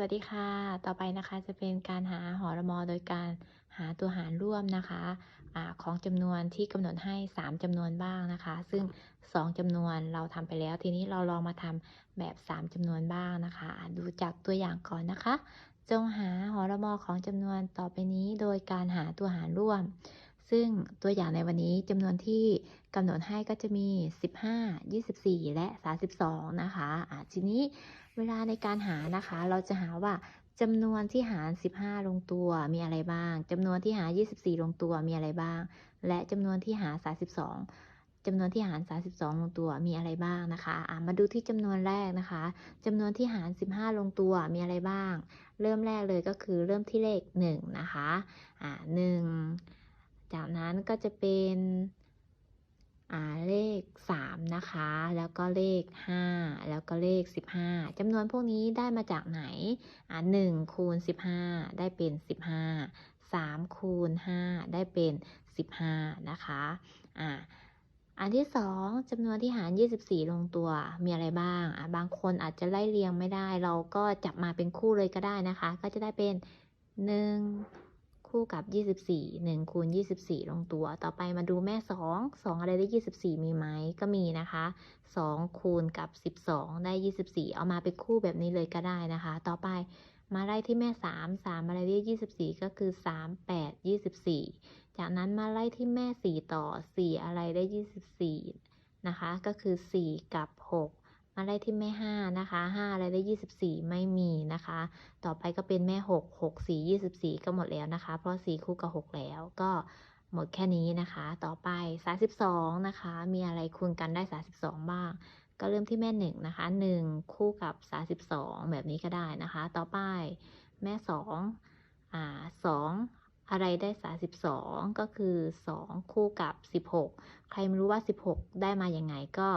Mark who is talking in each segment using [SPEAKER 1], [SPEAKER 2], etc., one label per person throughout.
[SPEAKER 1] วัสดีค่ะ ต่อไปนะคะจะเป็นการหาหอรมอโดยการหาตัวหารร่วมนะคะอาของจำนวนที่กำหนดให้ 3จำนวนบ้างนะคะ ซึ่ง 2จำนวนเราทำไปแล้ว ทีนี้เราลองมาทำแบบ 3จำนวนบ้างนะคะ ดูจากตัวอย่างก่อนนะคะ จงหาหอรมอของจำนวนต่อไปนี้โดยการหาตัวหารร่วม ซึ่งตัวอย่างในวันนี้จำนวนที่กำหนดให้ก็จะมี 15 24 และ 32 นะคะอะทีนี้เวลาในการหานะคะ เราจะหาว่าจำนวนที่หาร 15 ลงตัวมีอะไรบ้างจำนวนที่หาร 24 ลงตัวมีอะไรบ้าง และจำนวนที่หาร 32จำนวนที่หาร 32 ลงตัวมีอะไรบ้างนะคะะมาดูที่จำนวนแรกนะคะจำนวนที่หาร 15 ลงตัวมีอะไรบ้าง เริ่มแรกเลยก็คือเริ่มที่เลข 1 นะคะอ่า1 จากนั้นก็จะเป็นเลข 3 นะคะ แล้วก็เลข 5 แล้วก็เลข 15จำนวนพวกนี้ได้มาจากไหนอ่า1คูณ 15 ได้เป็น 15 3คูณ 5 ได้เป็น 15 นะคะอ่าอันที่ 2จำนวนที่หาร 24 ลงตัวมีอะไรบ้างอะบางคนอาจจะไล่เรียงไม่ได้ เราก็จับมาเป็นคู่เลยก็ได้นะคะ ก็จะได้เป็น 1 คู่กับ 24 1คูณ24 ลงตัว ต่อไปมาดูแม่ 2 2 อะไรได้ 24 มีไหมก็มีนะคะ 2 คูณกับ 12 ได้ 24 เอามาเป็นคู่แบบนี้เลยก็ได้นะคะ ต่อไปมาไล่ที่แม่ 3 3 อะไรได้ 24 ก็คือ 3 8 24 จากนั้นมาไล่ที่แม่ 4 ต่อ 4 อะไรได้ 24 นะคะ ก็คือ 4 กับ 6 มาไล่ที่แม่5นะคะ5อะไรได้24ไม่มีนะคะ ต่อไปก็เป็นแม่6 6 4 24ก็หมดแล้วนะคะ เพราะ4คู่กับ6แล้วก็หมดแค่นี้นะคะ ต่อไป32นะคะ มีอะไรคูณกันได้32บ้าง ก็เริ่มที่แม่1นะคะ1คู่กับ32แบบนี้ก็ได้นะคะ ต่อไปแม่2อ่า2อ อะไรได้ 32 ก็คือ 2 คู่กับ 16 ใครไม่รู้ว่า 16 ได้มาอย่างไงก็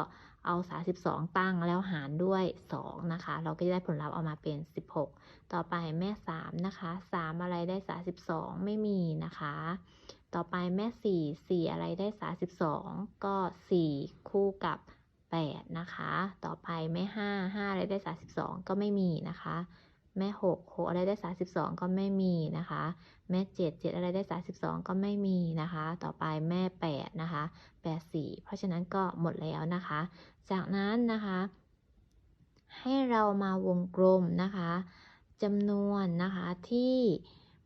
[SPEAKER 1] เอา 32 ตั้งแล้วหารด้วย 2 นะคะ เราก็จะได้ผลลัพธ์ออกมาเป็น 16 ต่อไปแม่ 3 นะคะ 3 อะไรได้ 32 ไม่มีนะคะ ต่อไปแม่ 4 4 อะไรได้ 32 ก็ 4 คู่กับ 8 นะคะ ต่อไปแม่ 5 5 อะไรได้ 32 ก็ไม่มีนะคะ แม่6 6อะไรได้32ก็ไม่มีนะคะ แม่7 7อะไรได้32ก็ไม่มีนะคะ ต่อไปแม่8นะคะ8 4เพราะฉะนั้นก็หมดแล้วนะคะ จากนั้นนะคะ ให้เรามาวงกลมนะคะจำนวนนะคะที่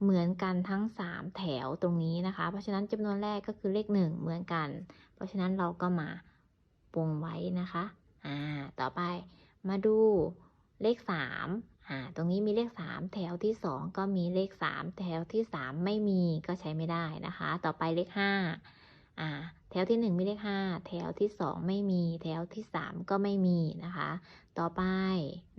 [SPEAKER 1] เหมือนกันทั้ง 3 แถวตรงนี้นะคะ เพราะฉะนั้นจำนวนแรกก็คือเลข 1 เหมือนกัน เพราะฉะนั้นเราก็มาวงไว้นะคะ อ่า ต่อไปมาดูเลข 3 อ่าตรงนี้มีเลข 3 แถวที่ 2 ก็มีเลข 3 แถวที่ 3 ไม่มีก็ใช้ไม่ได้นะคะ ต่อไปเลข5อ่าแถวที่ 1 มีเลข 5 แถวที่ 2 ไม่มี แถวที่ 3 ก็ไม่มีนะคะ ต่อไป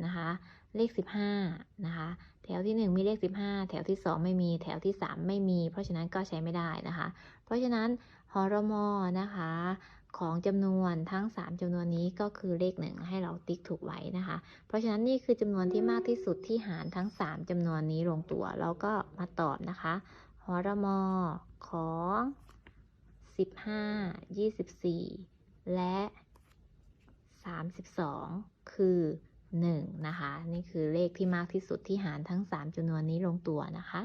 [SPEAKER 1] นะคะ เลข 15นะคะแถวที่ 1 มีเลข 15 แถวที่ 2 ไม่มี แถวที่ 3 ไม่มี เพราะฉะนั้นก็ใช้ไม่ได้นะคะ เพราะฉะนั้นหรมนะคะของจำนวนทั้ง 3 จำนวนนี้ก็คือเลขหนึ่งให้เราติ๊กถูกไว้นะคะ เพราะฉะนั้นนี่คือจำนวนที่มากที่สุดที่หารทั้ง 3 จำนวนนี้ลงตัว แล้วก็มาตอบนะคะหอระมอของ 15 24 และ 32 คือ 1 นะคะ นี่คือเลขที่มากที่สุดที่หารทั้ง 3จำนวนนี้ลงตัวนะคะ